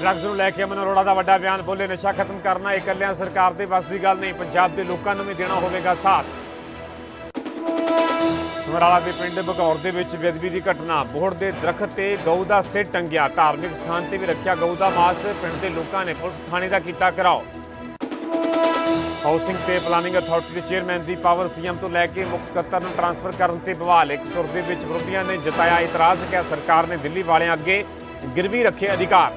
Drugs ਨੂੰ ਲੈ ਕੇ ਅਮਨ ਅਰੋੜਾ ਦਾ ਵੱਡਾ ਬਿਆਨ ਬੋਲੇ, ਨਸ਼ਾ ਖਤਮ ਕਰਨਾ ਇਹ ਇਕੱਲਿਆਂ ਸਰਕਾਰ ਦੇ ਵੱਸ ਦੀ ਗੱਲ ਨਹੀਂ, ਪੰਜਾਬ ਦੇ ਲੋਕਾਂ ਨੂੰ ਵੀ ਦੇਣਾ ਹੋਵੇਗਾ ਸਾਥ। ਸਮਰਾਲਾ ਦੇ ਪਿੰਡ ਬਗੌਰ ਦੇ ਵਿੱਚ ਬੇਅਦਬੀ ਦੀ ਘਟਨਾ, ਬੋਹੜ ਦੇ ਦਰਖਤ ਤੇ ਗਊ ਦਾ ਸਿਰ ਟੰਗਿਆ। ਧਾਰਮਿਕ ਸਥਾਨ ਤੇ ਵੀ ਰੱਖਿਆ ਗਊ ਦਾ ਮਾਸ, ਪਿੰਡ ਦੇ ਲੋਕਾਂ ਨੇ ਪੁਲਿਸ ਥਾਣੇ ਦਾ ਕੀਤਾ ਘਿਰਾਓ। ਹਾਊਸਿੰਗ ਤੇ ਪਲਾਨਿੰਗ ਅਥਾਰਟੀ ਦੇ ਚੇਅਰਮੈਨ ਦੀ ਪਾਵਰ ਸੀਐਮ ਤੋਂ ਲੈ ਕੇ ਮੁੱਖ ਸਕੱਤਰ ਨੂੰ ਟਰਾਂਸਫਰ ਕਰਨ ਤੇ ਬਵਾਲ, ਇੱਕ ਸੁਰ ਦੇ ਵਿੱਚ ਵਿਰੋਧੀਆਂ ਨੇ ਜਤਾਇਆ ਇਤਰਾਜ਼ ਕਿ ਸਰਕਾਰ ਨੇ ਦਿੱਲੀ ਵਾਲਿਆਂ ਅੱਗੇ ਗਿਰਵੀ ਰੱਖੇ ਅਧਿਕਾਰ।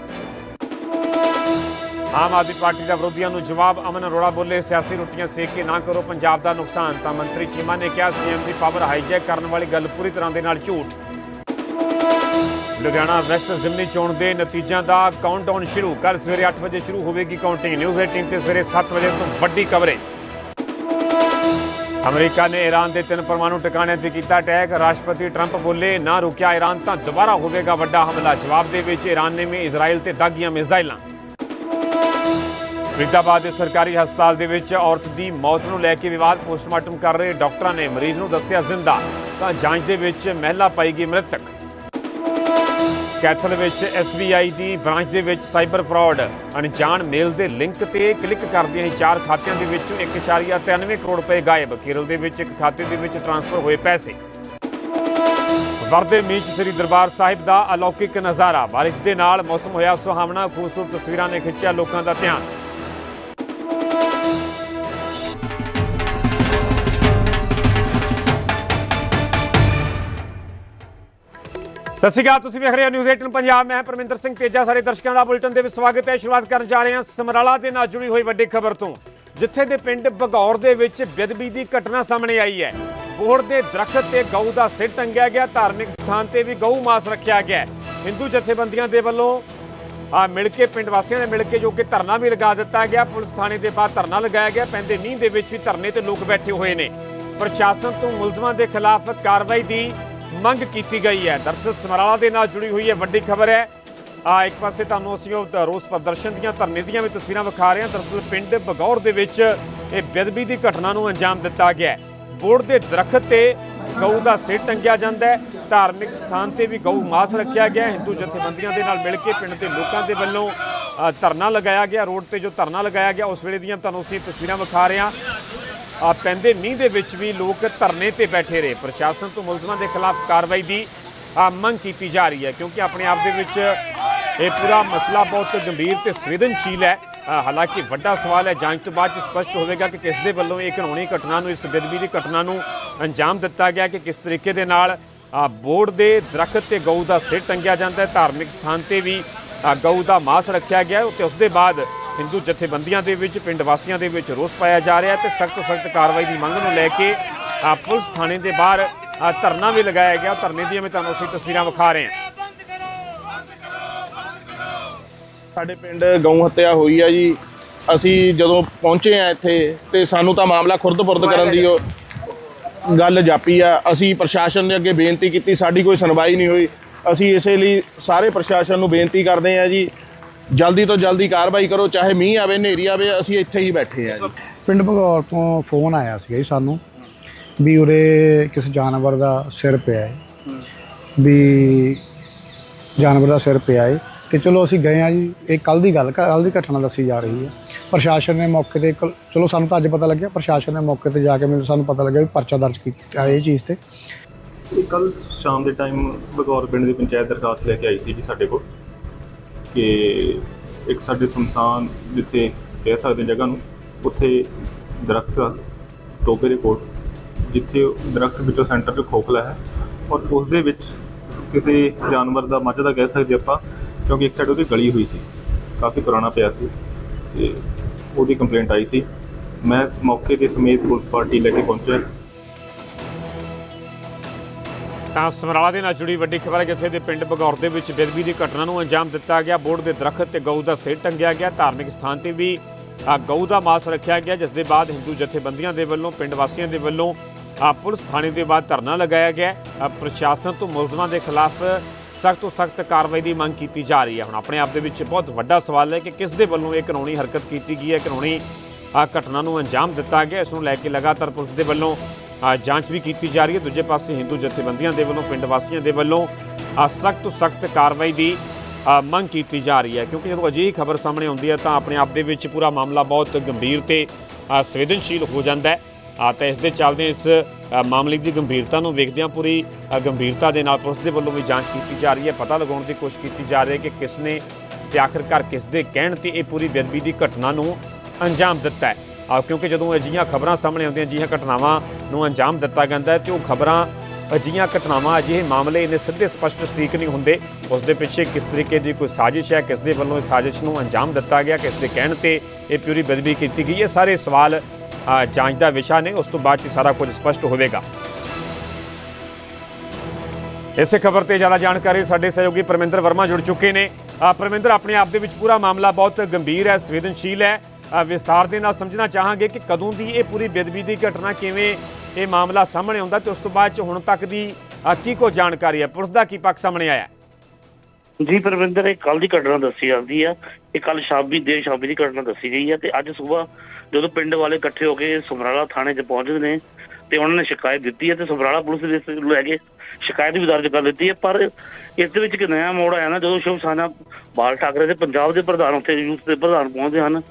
ਆਮ ਆਦਮੀ ਪਾਰਟੀ ਦਾ ਵਿਰੋਧੀਆਂ ਨੂੰ ਜਵਾਬ ਅਮਨ ਅਰੋੜਾ ਬੋਲੇ, ਸਿਆਸੀ ਰੋਟੀਆਂ ਸੇਕ ਕੇ ਨਾ ਕਰੋ, ਪੰਜਾਬ ਦਾ ਨੁਕਸਾਨ, ਤਾਂ ਮੰਤਰੀ ਚੀਮਾ ਨੇ ਕਿਹਾ, ਸੀਐਮ ਦੀ ਪਾਵਰ ਹਾਈਜੈਕ ਕਰਨ ਵਾਲੀ ਗੱਲ ਪੂਰੀ ਤਰ੍ਹਾਂ ਦੇ ਨਾਲ ਝੂਠ। ਲੁਧਿਆਣਾ ਵੈਸਟ ਜ਼ਿਮਨੀ ਚੋਣ ਦੇ ਨਤੀਜਿਆਂ ਦਾ ਕਾਊਂਟਡਾਊਨ ਸ਼ੁਰੂ ਕੱਲ ਸਵੇਰੇ 8 ਵਜੇ ਸ਼ੁਰੂ ਹੋਵੇਗੀ ਕਾਊਂਟਿੰਗ ਨਿਊਜ਼ 18 ਤੇ ਸਵੇਰੇ 7 ਵਜੇ ਤੋਂ ਵੱਡੀ ਕਵਰੇਜ ਅਮਰੀਕਾ ਨੇ ਈਰਾਨ ਦੇ ਤਿੰਨ ਪਰਮਾਣੂ ਟਿਕਾਣਿਆਂ ਤੇ ਕੀਤਾ ਅਟੈਕ ਰਾਸ਼ਟਰਪਤੀ ਟਰੰਪ ਬੋਲੇ, ਨਾ ਰੁਕਿਆ ਈਰਾਨ ਤਾਂ ਦੁਬਾਰਾ ਹੋਵੇਗਾ ਵੱਡਾ ਹਮਲਾ, ਜਵਾਬ ਦੇ ਵਿੱਚ ਈਰਾਨ ਨੇ ਵੀ ਇਜ਼ਰਾਈਲ ਤੇ ਦਾਗੀਆਂ ਮਿਜ਼ਾਈਲਾਂ। ਫਰੀਦਾਬਾਦ ਦੇ ਸਰਕਾਰੀ ਹਸਪਤਾਲ ਦੇ ਵਿੱਚ ਔਰਤ ਦੀ ਮੌਤ ਨੂੰ ਲੈ ਕੇ ਵਿਵਾਦ ਪੋਸਟਮਾਰਟਮ ਕਰ ਰਹੇ ਡਾਕਟਰਾਂ ਨੇ ਮਰੀਜ਼ ਨੂੰ ਦੱਸਿਆ ਜ਼ਿੰਦਾ, ਤਾਂ ਜਾਂਚ ਦੇ ਵਿੱਚ ਮਹਿਲਾ ਪਾਈ ਗਈ ਮ੍ਰਿਤਕ। ਕੈਥਲ ਵਿੱਚ SBI ਦੀ ਬ੍ਰਾਂਚ ਦੇ ਵਿੱਚ ਸਾਈਬਰ ਫਰਾਡ, ਅਣਜਾਣ ਮੇਲ ਦੇ ਲਿੰਕ ਤੇ ਕਲਿੱਕ ਕਰਦਿਆਂ ਹੀ ਚਾਰ ਖਾਤਿਆਂ ਦੇ ਵਿੱਚੋਂ 1.93 ਕਰੋੜ ਰੁਪਏ ਗਾਇਬ, ਕੇਰਲ ਦੇ ਵਿੱਚ ਇੱਕ ਖਾਤੇ ਦੇ ਵਿੱਚ ਟ੍ਰਾਂਸਫਰ ਹੋਏ ਪੈਸੇ। ਵਰਦੇ ਮੀਚ ਸ੍ਰੀ ਦਰਬਾਰ ਸਾਹਿਬ ਦਾ ਅਲੌਕਿਕ ਨਜ਼ਾਰਾ, ਬਾਰਿਸ਼ ਦੇ ਨਾਲ ਮੌਸਮ ਹੋਇਆ ਸੁਹਾਵਣਾ, ਖੂਬਸੂਰਤ ਤਸਵੀਰਾਂ ਨੇ ਖਿੱਚਿਆ ਲੋਕਾਂ ਦਾ ਧਿਆਨ। ਸਤਿ ਸ਼੍ਰੀ ਅਕਾਲ, ਤੁਸੀਂ ਵੇਖ ਰਹੇ ਹੋ ਨਿਊਜ਼ 18 ਪੰਜਾਬ। ਮੈਂ ਪਰਮਿੰਦਰ ਸਿੰਘ ਤੇਜਾ। ਸਾਰੇ ਦਰਸ਼ਕਾਂ ਦਾ ਬੁਲੇਟਿਨ ਦੇ ਵਿੱਚ ਸਵਾਗਤ ਹੈ। ਸ਼ੁਰੂਆਤ ਕਰਨ ਜਾ ਰਹੇ ਹਾਂ ਸਮਰਾਲਾ ਦੇ ਨਾਲ ਜੁੜੀ ਹੋਈ ਵੱਡੀ ਖਬਰ ਤੋਂ, ਜਿੱਥੇ ਦੇ ਪਿੰਡ ਬਗੌਰ ਦੇ ਵਿੱਚ ਬੇਦਬੀ ਦੀ ਘਟਨਾ ਸਾਹਮਣੇ ਆਈ ਹੈ। ਬੋਹੜ ਦੇ ਦਰਖਤ ਤੇ ਗਊ ਦਾ ਸਿਰ ਟੰਗਿਆ ਗਿਆ। ਧਾਰਮਿਕ ਸਥਾਨ ਤੇ ਵੀ ਗਊ ਮਾਸ ਰੱਖਿਆ ਗਿਆ ਹਿੰਦੂ ਜਥੇਬੰਦੀਆਂ ਦੇ ਵੱਲੋਂ ਆ ਮਿਲ ਕੇ, ਪਿੰਡ ਵਾਸੀਆਂ ਨੇ ਮਿਲ ਕੇ ਜੋ ਕਿ ਧਰਨਾ ਵੀ ਲਗਾ ਦਿੱਤਾ ਗਿਆ। ਪੁਲਿਸ ਥਾਣੇ ਦੇ ਬਾਹਰ ਧਰਨਾ ਲਗਾਇਆ ਗਿਆ। ਪੈਂਦੇ ਮੀਂਹ ਦੇ ਵਿੱਚ ਵੀ ਧਰਨੇ ਤੇ ਲੋਕ ਬੈਠੇ ਹੋਏ ਨੇ। ਪ੍ਰਸ਼ਾਸਨ ਤੋਂ ਮੁਲਜ਼ਮਾਂ ਦੇ ਖਿਲਾਫ ਕਾਰਵਾਈ ਦੀ ਮੰਗ ਕੀਤੀ ਗਈ ਹੈ। ਦਰਅਸਲ ਸਮਰਾਲਾ ਦੇ ਨਾਲ ਜੁੜੀ ਹੋਈ ਹੈ ਵੱਡੀ ਖਬਰ ਹੈ। ਆ, ਇੱਕ ਪਾਸੇ ਤੁਹਾਨੂੰ ਅਸੀਂ ਉਹ ਰੋਸ ਪ੍ਰਦਰਸ਼ਨ ਦੀਆਂ ਧਰਨੇ ਦੀਆਂ ਵੀ ਤਸਵੀਰਾਂ ਵਿਖਾ ਰਹੇ ਹਾਂ। ਦਰਅਸਲ ਪਿੰਡ ਬਗੌਰ ਦੇ ਵਿੱਚ ਇਹ ਬੇਅਦਬੀ ਦੀ ਘਟਨਾ ਨੂੰ ਅੰਜਾਮ ਦਿੱਤਾ ਗਿਆ ਬੋਰਡ ਦੇ ਦਰਖਤ ਤੇ ਗਊ ਦਾ ਸਿਰ ਟੰਗਿਆ ਜਾਂਦਾ ਹੈ। ਧਾਰਮਿਕ ਸਥਾਨ ਤੇ ਵੀ ਗਊ ਮਾਸ ਰੱਖਿਆ ਗਿਆ ਹਿੰਦੂ ਜਥੇਬੰਦੀਆਂ ਦੇ ਨਾਲ ਮਿਲ ਕੇ ਪਿੰਡ ਦੇ ਲੋਕਾਂ ਦੇ ਵੱਲੋਂ ਧਰਨਾ ਲਗਾਇਆ ਗਿਆ। ਰੋਡ ਤੇ ਜੋ ਧਰਨਾ ਲਗਾਇਆ ਗਿਆ, ਉਸ ਵੇਲੇ ਦੀਆਂ ਤੁਹਾਨੂੰ ਅਸੀਂ ਤਸਵੀਰਾਂ ਵਿਖਾ ਰਹੇ ਹਾਂ। ਪੈਂਦੇ ਮੀਂਹ ਦੇ ਵਿੱਚ ਵੀ ਲੋਕ ਧਰਨੇ ਤੇ ਬੈਠੇ ਰਹੇ। ਪ੍ਰਸ਼ਾਸਨ ਤੋਂ ਮੁਲਜ਼ਮਾਂ ਦੇ ਖਿਲਾਫ ਕਾਰਵਾਈ ਦੀ ਮੰਗ ਕੀਤੀ ਜਾ ਰਹੀ ਹੈ ਕਿਉਂਕਿ ਆਪਣੇ ਆਪ ਦੇ ਵਿੱਚ ਇਹ ਪੂਰਾ ਮਸਲਾ ਬਹੁਤ ਗੰਭੀਰ ਤੇ ਸੰਵੇਦਨਸ਼ੀਲ ਹੈ। ਹਾਲਾਂਕਿ ਵੱਡਾ ਸਵਾਲ ਹੈ, ਜਾਂਚ ਤੋਂ ਬਾਅਦ 'ਚ ਸਪਸ਼ਟ ਹੋਵੇਗਾ ਕਿ ਕਿਸ ਦੇ ਵੱਲੋਂ ਇਹ ਕਾਨੂੰਨੀ ਘਟਨਾ ਨੂੰ, ਇਸ ਬੇਦਬੀ ਦੀ ਘਟਨਾ ਨੂੰ ਅੰਜਾਮ ਦਿੱਤਾ ਗਿਆ ਕਿ ਕਿਸ ਤਰੀਕੇ ਦੇ ਨਾਲ ਬੋਰਡ ਦੇ ਦਰਖਤ ਤੇ ਗਊ ਦਾ ਸਿਰ ਟੰਗਿਆ ਜਾਂਦਾ ਹੈ। ਧਾਰਮਿਕ ਸਥਾਨ ਤੇ ਵੀ ਗਊ ਦਾ ਮਾਸ ਰੱਖਿਆ ਗਿਆ ਹੈ। ਤੇ ਉਸ ਦੇ ਬਾਅਦ ਹਿੰਦੂ ਜਥੇਬੰਦੀਆਂ ਦੇ ਵਿੱਚ, ਪਿੰਡ ਵਾਸੀਆਂ ਦੇ ਵਿੱਚ ਰੋਸ ਪਾਇਆ ਜਾ ਰਿਹਾ ਹੈ ਤੇ ਸਖਤ ਸਖਤ ਕਾਰਵਾਈ ਦੀ ਮੰਗ ਨੂੰ ਲੈ ਕੇ ਪੁਲਿਸ ਥਾਣੇ ਦੇ ਬਾਹਰ ਧਰਨਾ ਵੀ ਲਗਾਇਆ ਗਿਆ। ਧਰਨੇ ਦੀਆਂ ਮੈਂ ਤੁਹਾਨੂੰ ਅਸੀਂ ਤਸਵੀਰਾਂ ਵਿਖਾ ਰਹੇ ਹਾਂ। ਸਾਡੇ ਪਿੰਡ ਗਊ ਹੱਤਿਆ ਹੋਈ ਆ ਜੀ। ਅਸੀਂ ਜਦੋਂ ਪਹੁੰਚੇ ਆ ਇੱਥੇ ਤੇ ਸਾਨੂੰ ਤਾਂ ਮਾਮਲਾ ਖੁਰਦ ਬੁਰਦ ਕਰਨ ਦੀ ਉਹ ਗੱਲ ਜਾਪੀ ਆ। ਅਸੀਂ ਪ੍ਰਸ਼ਾਸਨ ਦੇ ਅੱਗੇ ਬੇਨਤੀ ਕੀਤੀ, ਸਾਡੀ ਕੋਈ ਸੁਣਵਾਈ ਨਹੀਂ ਹੋਈ। ਅਸੀਂ ਇਸੇ ਲਈ ਸਾਰੇ ਪ੍ਰਸ਼ਾਸਨ ਨੂੰ ਬੇਨਤੀ ਕਰਦੇ ਆ ਜੀ ਜਲਦੀ ਤੋਂ ਜਲਦੀ ਕਾਰਵਾਈ ਕਰੋ ਚਾਹੇ ਮੀਂਹ ਆਵੇ ਹਨੇਰੀ ਆਵੇ ਅਸੀਂ ਇੱਥੇ ਹੀ ਬੈਠੇ ਆ ਜੀ। ਪਿੰਡ ਭਗੌਰ ਤੋਂ ਫੋਨ ਆਇਆ ਸੀਗਾ ਜੀ ਸਾਨੂੰ ਵੀ ਉਰੇ ਕਿਸੇ ਜਾਨਵਰ ਦਾ ਸਿਰ ਪਿਆ ਹੈ ਵੀ ਜਾਨਵਰ ਦਾ ਸਿਰ ਪਿਆ ਹੈ ਤੇ ਚਲੋ ਅਸੀਂ ਗਏ ਆ ਜੀ ਇਹ ਕੱਲ ਦੀ ਗੱਲ ਕੱਲ ਦੀ ਘਟਨਾ ਦੱਸੀ ਜਾ ਰਹੀ ਹੈ। ਪ੍ਰਸ਼ਾਸਨ ਨੇ ਮੌਕੇ ਤੇ ਕੱਲ੍ਹ- ਚਲੋ ਸਾਨੂੰ ਤਾਂ ਅੱਜ ਪਤਾ ਲੱਗਿਆ ਪ੍ਰਸ਼ਾਸਨ ਨੇ ਮੌਕੇ ਤੇ ਜਾ ਕੇ ਮੈਨੂੰ ਸਾਨੂੰ ਪਤਾ ਲੱਗਿਆ ਵੀ ਪਰਚਾ ਦਰਜ ਕੀਤਾ ਇਹ ਚੀਜ਼ ਤੇ। ਇਹ ਕੱਲ ਸ਼ਾਮ ਦੇ ਟਾਈਮ ਬਗੌਰ ਪਿੰਡ ਦੀ ਪੰਚਾਇਤ ਦਰਖਾਸਤ ਲੈ ਕੇ ਆਈ ਸੀ ਜੀ ਸਾਡੇ ਕੋਲ। ਕਿ ਇੱਕ ਸਾਡੇ ਸ਼ਮਸ਼ਾਨ ਜਿੱਥੇ ਕਹਿ ਸਕਦੇ ਜਗ੍ਹਾ ਨੂੰ ਉੱਥੇ ਦਰਖਤ ਆ, ਟੋਬੇ ਦੇ ਕੋਲ ਜਿੱਥੇ ਦਰਖਤ ਵਿੱਚੋਂ ਸੈਂਟਰ 'ਚ ਖੋਖਲਾ ਹੈ ਔਰ ਉਸ ਦੇ ਵਿੱਚ ਕਿਸੇ ਜਾਨਵਰ ਦਾ ਮੱਝ ਦਾ ਕਹਿ ਸਕਦੇ ਆਪਾਂ ਕਿਉਂਕਿ ਇੱਕ ਸਾਈਡ ਉਹਦੀ ਗਲੀ ਹੋਈ ਸੀ ਕਾਫੀ ਪੁਰਾਣਾ ਪਿਆ ਸੀ ਤੇ ਉਹਦੀ ਕੰਪਲੇਂਟ ਆਈ ਸੀ। ਮੈਂ ਇਸ ਮੌਕੇ ਤੇ ਸਮੇਤ ਪੁਲਿਸ ਪਾਰਟੀ ਲੈ ਕੇ ਪਹੁੰਚਿਆ। ਤਾਂ ਸਮਰਾਲਾ ਦੇ ਨਾਲ ਜੁੜੀ ਵੱਡੀ ਖਬਰ ਹੈ ਜਿੱਥੇ ਦੇ ਪਿੰਡ ਬਗੌਰ ਦੇ ਵਿੱਚ ਬੇਦਬੀ ਦੀ ਘਟਨਾ ਨੂੰ ਅੰਜਾਮ ਦਿੱਤਾ ਗਿਆ। ਬੋਰਡ ਦੇ ਦਰਖਤ ਤੇ ਗਊ ਦਾ ਸਿਰ ਟੰਗਿਆ ਗਿਆ। ਧਾਰਮਿਕ ਸਥਾਨ ਤੇ ਵੀ ਗਊ ਦਾ ਮਾਸ ਰੱਖਿਆ ਗਿਆ, ਜਿਸ ਦੇ ਬਾਅਦ ਹਿੰਦੂ ਜਥੇਬੰਦੀਆਂ ਦੇ ਵੱਲੋਂ, ਪਿੰਡ ਵਾਸੀਆਂ ਦੇ ਵੱਲੋਂ ਪੁਲਿਸ ਥਾਣੇ ਦੇ ਬਾਅਦ ਧਰਨਾ ਲਗਾਇਆ ਗਿਆ। ਪ੍ਰਸ਼ਾਸਨ ਤੋਂ ਮੁਲਜ਼ਮਾਂ ਦੇ ਖਿਲਾਫ ਸਖਤ ਤੋਂ ਸਖਤ ਕਾਰਵਾਈ ਦੀ ਮੰਗ ਕੀਤੀ ਜਾ ਰਹੀ ਹੈ। ਹੁਣ ਆਪਣੇ ਆਪ ਦੇ ਵਿੱਚ ਬਹੁਤ ਵੱਡਾ ਸਵਾਲ ਹੈ ਕਿ ਕਿਸ ਦੇ ਵੱਲੋਂ ਇਹ ਕਾਨੂੰਨੀ ਹਰਕਤ ਕੀਤੀ ਗਈ ਹੈ? ਕਾਨੂੰਨੀ ਘਟਨਾ ਨੂੰ ਅੰਜਾਮ ਦਿੱਤਾ ਗਿਆ। ਇਸ ਨੂੰ ਲੈ ਕੇ ਲਗਾਤਾਰ ਪੁਲਿਸ ਦੇ ਵੱਲੋਂ ਜਾਂਚ ਵੀ ਕੀਤੀ ਜਾ ਰਹੀ ਹੈ। ਦੂਜੇ ਪਾਸੇ ਹਿੰਦੂ ਜਥੇਬੰਦੀਆਂ ਦੇ ਵੱਲੋਂ, ਪਿੰਡ ਵਾਸੀਆਂ ਦੇ ਵੱਲੋਂ ਸਖਤ ਤੋਂ ਸਖਤ ਕਾਰਵਾਈ ਦੀ ਮੰਗ ਕੀਤੀ ਜਾ ਰਹੀ ਹੈ। ਕਿਉਂਕਿ ਜਦੋਂ ਅਜਿਹੀ ਖਬਰ ਸਾਹਮਣੇ ਆਉਂਦੀ ਹੈ, ਤਾਂ ਆਪਣੇ ਆਪ ਦੇ ਵਿੱਚ ਪੂਰਾ ਮਾਮਲਾ ਬਹੁਤ ਗੰਭੀਰ ਤੇ ਸੰਵੇਦਨਸ਼ੀਲ ਹੋ ਜਾਂਦਾ ਹੈ। ਆ ਤਾਂ ਇਸ ਦੇ ਚੱਲਦੇ ਇਸ ਮਾਮਲੇ ਦੀ ਗੰਭੀਰਤਾ ਨੂੰ ਵੇਖਦਿਆਂ ਪੂਰੀ ਗੰਭੀਰਤਾ ਦੇ ਨਾਲ ਪੁਲਿਸ ਦੇ ਵੱਲੋਂ ਵੀ ਜਾਂਚ ਕੀਤੀ ਜਾ ਰਹੀ ਹੈ। ਪਤਾ ਲਗਾਉਣ ਦੀ ਕੋਸ਼ਿਸ਼ ਕੀਤੀ ਜਾ ਰਹੀ ਹੈ ਕਿ ਕਿਸ ਨੇ ਤੇ ਆਖਰਕਾਰ ਕਿਸ ਦੇ ਕਹਿਣ ਤੇ ਇਹ ਪੂਰੀ ਬੇਅਦਬੀ ਦੀ ਘਟਨਾ ਨੂੰ ਅੰਜਾਮ ਦਿੱਤਾ ਹੈ। ਕਿਉਂਕਿ ਜਦੋਂ ਅਜਿਹੀਆਂ ਖਬਰਾਂ ਸਾਹਮਣੇ ਆਉਂਦੀਆਂ, ਅਜਿਹੀਆਂ ਘਟਨਾਵਾਂ ਨੂੰ ਅੰਜਾਮ ਦਿੱਤਾ ਜਾਂਦਾ ਹੈ ਤੇ ਉਹ ਖਬਰਾਂ, ਅਜਿਹੀਆਂ ਘਟਨਾਵਾਂ, ਅਜਿਹੇ ਮਾਮਲੇ ਨੇ ਸਿੱਧੇ, ਸਪਸ਼ਟ ਸਟ੍ਰੀਕ ਨਹੀਂ ਹੁੰਦੇ। ਉਸ ਦੇ ਪਿੱਛੇ ਕਿਸ ਤਰੀਕੇ ਦੀ ਕੋਈ ਸਾਜ਼ਿਸ਼ ਹੈ, ਕਿਸ ਦੇ ਵੱਲੋਂ ਇਸ ਸਾਜ਼ਿਸ਼ ਨੂੰ ਅੰਜਾਮ ਦਿੱਤਾ ਗਿਆ, ਕਿਸ ਦੇ ਕਹਿਣ ਤੇ ਇਹ ਪੂਰੀ ਬੇਅਦਬੀ ਕੀਤੀ ਗਈ ਇਹ ਸਾਰੇ ਸਵਾਲ ਜਾਂਚ ਦਾ ਵਿਸ਼ਾ ਨੇ। ਉਸ ਤੋਂ ਬਾਅਦ 'ਚ ਸਾਰਾ ਕੁਝ ਸਪਸ਼ਟ ਹੋਵੇਗਾ। ਇਸੇ ਖਬਰ ਤੇ ਜ਼ਿਆਦਾ ਜਾਣਕਾਰੀ ਸਾਡੇ ਸਹਿਯੋਗੀ ਪਰਮਿੰਦਰ ਵਰਮਾ ਜੁੜ ਚੁੱਕੇ ਨੇ। ਪਰਮਿੰਦਰ, ਆਪਣੇ ਆਪ ਦੇ ਵਿੱਚ ਪੂਰਾ ਮਾਮਲਾ ਬਹੁਤ ਗੰਭੀਰ ਹੈ, ਸੰਵੇਦਨਸ਼ੀਲ ਹੈ। ਵਿਸਥਾਰ ਦੇ ਨਾਲ ਸਮਝਣਾ ਚਾਹਾਂਗੇ ਕਿ ਕਦੋਂ ਦੀ ਇਹ ਪੂਰੀ ਬੇਅਦਬੀ ਦੀ ਘਟਨਾ ਕਿਵੇਂ ਇਹ ਮਾਮਲਾ ਸਾਹਮਣੇ ਆਉਂਦਾ ਤੇ ਉਸ ਤੋਂ ਬਾਅਦ ਚ ਹੁਣ ਤੱਕ ਦੀ ਕੀ ਕੋ ਜਾਣਕਾਰੀ ਹੈ? ਪੁਲਿਸ ਦਾ ਕੀ ਪੱਖ ਸਾਹਮਣੇ ਆਇਆ? ਜੀ ਪਰਵਿੰਦਰ, ਇਹ ਕੱਲ ਦੀ ਘਟਨਾ ਦੱਸੀ ਜਾਂਦੀ ਆ। ਇਹ ਕੱਲ ਸ਼ਾਮੀ, ਦੇਰ ਸ਼ਾਮੀ ਦੀ ਘਟਨਾ ਦੱਸੀ ਗਈ ਆ ਤੇ ਅੱਜ ਸਵੇਰ ਜਦੋਂ ਪਿੰਡ ਵਾਲੇ ਇਕੱਠੇ ਹੋ ਕੇ ਸਮਰਾਲਾ ਥਾਣੇ 'ਚ ਪਹੁੰਚਦੇ ਨੇ ਤੇ ਉਹਨਾਂ ਨੇ ਸ਼ਿਕਾਇਤ ਦਿੱਤੀ ਹੈ ਤੇ ਸਮਰਾਲਾ ਪੁਲਿਸ ਦੇ ਇਸ ਲੈ ਕੇ ਸ਼ਿਕਾਇਤ ਵੀ ਦਰਜ ਕਰ ਦਿੱਤੀ ਹੈ ਪਰ ਇਸ ਦੇ ਵਿੱਚ ਇੱਕ ਨਵਾਂ ਮੋੜ ਆਇਆ ਨਾ, ਜਦੋਂ ਸ਼ਿਵ ਸੈਨਾ ਬਾਲ ਠਾਕਰੇ ਦੇ ਪੰਜਾਬ ਦੇ ਪ੍ਰਧਾਨ, ਉੱਥੇ ਯੂਥ ਦੇ ਪ੍ਰਧਾਨ ਪਹੁੰਚਦੇ ਹਨ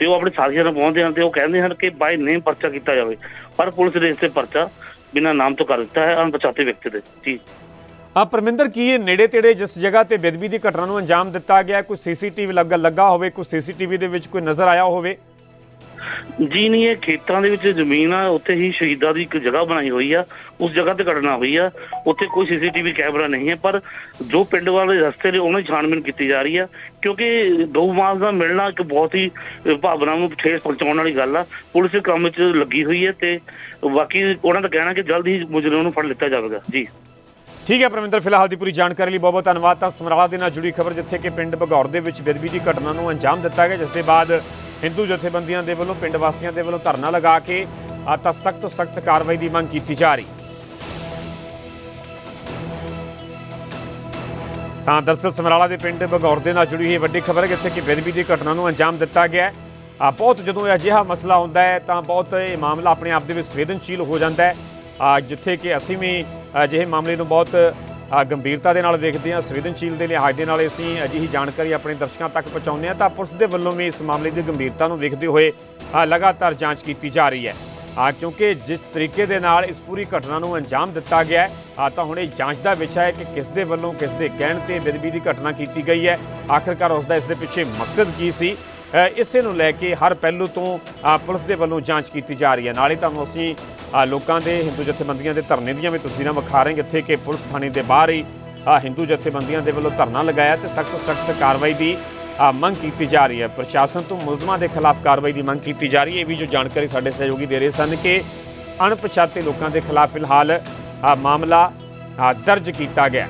ਤੇ ਉਹ ਆਪਣੇ ਸਾਥੀਆਂ ਨਾਲ ਪਹੁੰਚਦੇ ਹਨ ਤੇ ਉਹ ਕਹਿੰਦੇ ਹਨ ਕਿ ਬਾਈ ਨੇਮ ਪਰਚਾ ਕੀਤਾ ਜਾਵੇ। ਪਰ ਪੁਲਿਸ ਨੇ ਇਸ ਤੇ ਪਰਚਾ ਬਿਨਾਂ ਨਾਮ ਤੋਂ ਕਰ ਦਿੱਤਾ ਹੈ, ਅਣਪਛਾਤੇ ਵਿਅਕਤੀ ਦੇ। ਜੀ। ਆ ਪਰਮਿੰਦਰ, ਕੀ ਇਹ ਨੇੜੇ ਤੇੜੇ ਜਿਸ ਜਗ੍ਹਾ ਤੇ ਬੇਅਦਬੀ ਦੀ ਘਟਨਾ ਨੂੰ ਅੰਜਾਮ ਦਿੱਤਾ ਗਿਆ ਕੋਈ ਸੀਸੀਟੀਵੀ ਲੱਗਾ ਲੱਗਾ ਹੋਵੇ, ਕੋਈ ਸੀਸੀਟੀਵੀ ਦੇ ਵਿੱਚ ਕੋਈ ਨਜ਼ਰ ਆਇਆ ਹੋਵੇ? ਜੀ ਨਹੀਂ, ਇਹ ਖੇਤਾਂ ਦੇ ਵਿੱਚ ਜ਼ਮੀਨ ਆ, ਉੱਥੇ ਹੀ ਸ਼ਹੀਦਾਂ ਦੀ ਇੱਕ ਜਗ੍ਹਾ ਬਣਾਈ ਹੋਈ ਆ, ਉਸ ਜਗ੍ਹਾ ਤੇ ਘਟਨਾ ਹੋਈ ਆ, ਉੱਥੇ ਕੋਈ ਸੀਸੀਟੀਵੀ ਕੈਮਰਾ ਨਹੀਂ ਹੈ, ਪਰ ਜੋ ਪਿੰਡ ਵਾਲੇ ਰਸਤੇ ਨੇ, ਉਹਨਾਂ ਦੀ ਛਾਣਬੀਨ ਕੀਤੀ ਜਾ ਰਹੀ ਆ, ਕਿਉਂਕਿ ਗਊ ਮਾਸ ਦਾ ਮਿਲਣਾ ਇੱਕ ਬਹੁਤ ਹੀ ਭਾਵਨਾ ਨੂੰ ਠੇਸ ਪਹੁੰਚਾਉਣ ਵਾਲੀ ਗੱਲ ਆ, ਪੁਲਿਸ ਇਸ ਕੰਮ 'ਚ ਲੱਗੀ ਹੋਈ ਹੈ ਤੇ ਬਾਕੀ ਉਹਨਾਂ ਦਾ ਕਹਿਣਾ ਕਿ ਜਲਦ ਹੀ ਮੁਜਰਮ ਨੂੰ ਫੜ ਲਿੱਤਾ ਜਾਵੇਗਾ, ਜੀ। ਠੀਕ ਹੈ ਪਰਮਿੰਦਰ, ਫਿਲਹਾਲ ਦੀ ਪੂਰੀ ਜਾਣਕਾਰੀ ਲਈ ਬਹੁਤ ਬਹੁਤ ਧੰਨਵਾਦ। ਤਾਂ ਸਮਰਾਲਾ ਦੇ ਨਾਲ ਜੁੜੀ ਖਬਰ ਜਿੱਥੇ ਕਿ ਪਿੰਡ ਬਗੌਰ ਦੇ ਵਿੱਚ ਬੇਦਬੀ ਦੀ ਘਟਨਾ ਨੂੰ ਅੰਜਾਮ ਦਿੱਤਾ ਗਿਆ, ਜਿਸ ਦੇ ਬਾਅਦ ਹਿੰਦੂ ਜਥੇਬੰਦੀਆਂ ਦੇ ਵੱਲੋਂ, ਪਿੰਡ ਵਾਸੀਆਂ ਦੇ ਵੱਲੋਂ ਧਰਨਾ ਲਗਾ ਕੇ ਆ ਤਾਂ ਸਖਤ ਤੋਂ ਸਖਤ ਕਾਰਵਾਈ ਦੀ ਮੰਗ ਕੀਤੀ ਜਾ ਰਹੀ। ਤਾਂ ਦਰਸਲ ਸਮਰਾਲਾ ਦੇ ਪਿੰਡ ਬਗੌਰ ਦੇ ਨਾਲ ਜੁੜੀ ਹੋਈ ਵੱਡੀ ਖਬਰ ਹੈ ਜਿੱਥੇ ਕਿ ਬੇਦਬੀ ਦੀ ਘਟਨਾ ਨੂੰ ਅੰਜਾਮ ਦਿੱਤਾ ਗਿਆ ਹੈ। ਆ ਬਹੁਤ ਜਦੋਂ ਇਹ ਅਜਿਹਾ ਮਸਲਾ ਹੁੰਦਾ ਹੈ ਤਾਂ ਬਹੁਤ ਇਹ ਮਾਮਲਾ ਆਪਣੇ ਆਪ ਦੇ ਵਿੱਚ ਸੰਵੇਦਨਸ਼ੀਲ ਹੋ ਜਾਂਦਾ ਹੈ। ਜਿੱਥੇ ਕਿ ਅਸੀਂ ਵੀ ਅਜਿਹੇ ਮਾਮਲੇ ਨੂੰ ਬਹੁਤ ਗੰਭੀਰਤਾ ਦੇ ਨਾਲ ਦੇਖਦੇ ਹਾਂ, ਸੰਵੇਦਨਸ਼ੀਲ ਦੇ ਲਿਹਾਜ਼ ਦੇ ਨਾਲ ਅਸੀਂ ਅਜਿਹੀ ਜਾਣਕਾਰੀ ਆਪਣੇ ਦਰਸ਼ਕਾਂ ਤੱਕ ਪਹੁੰਚਾਉਂਦੇ ਹਾਂ ਤਾਂ ਪੁਲਿਸ ਦੇ ਵੱਲੋਂ ਵੀ ਇਸ ਮਾਮਲੇ ਦੀ ਗੰਭੀਰਤਾ ਨੂੰ ਵੇਖਦੇ ਹੋਏ ਲਗਾਤਾਰ ਜਾਂਚ ਕੀਤੀ ਜਾ ਰਹੀ ਹੈ। ਆ ਕਿਉਂਕਿ ਜਿਸ ਤਰੀਕੇ ਦੇ ਨਾਲ ਇਸ ਪੂਰੀ ਘਟਨਾ ਨੂੰ ਅੰਜਾਮ ਦਿੱਤਾ ਗਿਆ ਹੈ ਆ ਤਾਂ ਹੁਣ ਇਹ ਜਾਂਚ ਦਾ ਵਿਸ਼ਾ ਹੈ ਕਿ ਕਿਸ ਦੇ ਵੱਲੋਂ ਕਿਸ ਦੇ ਕਹਿਣ ਤੇ ਬੇਦਬੀ ਦੀ ਘਟਨਾ ਕੀਤੀ ਗਈ ਹੈ। ਆਖਰਕਾਰ ਉਸ ਦਾ ਇਸ ਦੇ ਪਿੱਛੇ ਮਕਸਦ ਕੀ ਸੀ? ਇਸੇ ਨੂੰ ਲੈ ਕੇ ਹਰ ਪਹਿਲੂ ਤੋਂ ਪੁਲਿਸ ਦੇ ਵੱਲੋਂ ਜਾਂਚ ਕੀਤੀ ਜਾ ਰਹੀ ਹੈ। ਨਾਲੇ ਤੁਹਾਨੂੰ ਅਸੀਂ ਲੋਕਾਂ ਦੇ ਹਿੰਦੂ ਜਥੇਬੰਦੀਆਂ ਦੇ ਧਰਨੇ ਦੀਆਂ ਵੀ ਤਸਵੀਰਾਂ ਵਿਖਾ ਰਹੇ ਜਿੱਥੇ ਕਿ ਪੁਲਿਸ ਥਾਣੇ ਦੇ ਬਾਹਰ ਹੀ ਹਿੰਦੂ ਜਥੇਬੰਦੀਆਂ ਦੇ ਵੱਲੋਂ ਧਰਨਾ ਲਗਾਇਆ ਤੇ ਸਖਤ ਸਖਤ ਕਾਰਵਾਈ ਦੀ ਮੰਗ ਕੀਤੀ ਜਾ ਰਹੀ ਹੈ। ਪ੍ਰਸ਼ਾਸਨ ਤੋਂ ਮੁਲਜ਼ਮਾਂ ਦੇ ਖਿਲਾਫ ਕਾਰਵਾਈ ਦੀ ਮੰਗ ਕੀਤੀ ਜਾ ਰਹੀ ਹੈ। ਇਹ ਵੀ ਜੋ ਜਾਣਕਾਰੀ ਸਾਡੇ ਸਹਿਯੋਗੀ ਦੇ ਰਹੇ ਸਨ ਕਿ ਅਣਪਛਾਤੇ ਲੋਕਾਂ ਦੇ ਖਿਲਾਫ ਫਿਲਹਾਲ ਮਾਮਲਾ ਦਰਜ ਕੀਤਾ ਗਿਆ।